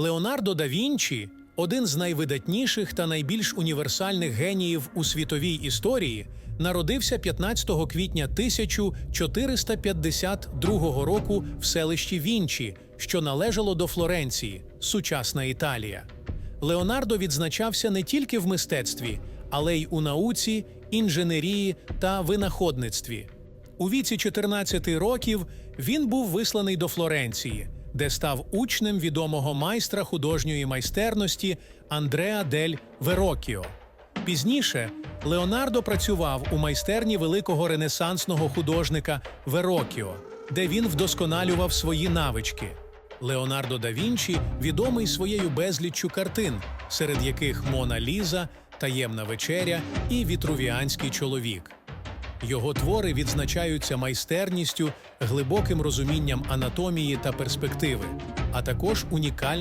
Леонардо да Вінчі один з найвидатніших та найбільш універсальних геніїв у світовій історії, народився 15 квітня 1452 року в селищі Вінчі, що належало до Флоренції, сучасна Італія. Леонардо відзначався не тільки в мистецтві, але й у науці, інженерії та винаходництві. У віці 14 років він був висланий до Флоренції, де став учнем відомого майстра художньої майстерності Андреа дель Верокіо. Пізніше Леонардо працював у майстерні великого ренесансного художника Верокіо, де він вдосконалював свої навички. Леонардо да Вінчі відомий своєю безліччю картин, серед яких Мона Ліза, Таємна вечеря і Вітрувіанський чоловік. Його твори відзначаються майстерністю, глибоким розумінням анатомії та перспективи, а також унікальним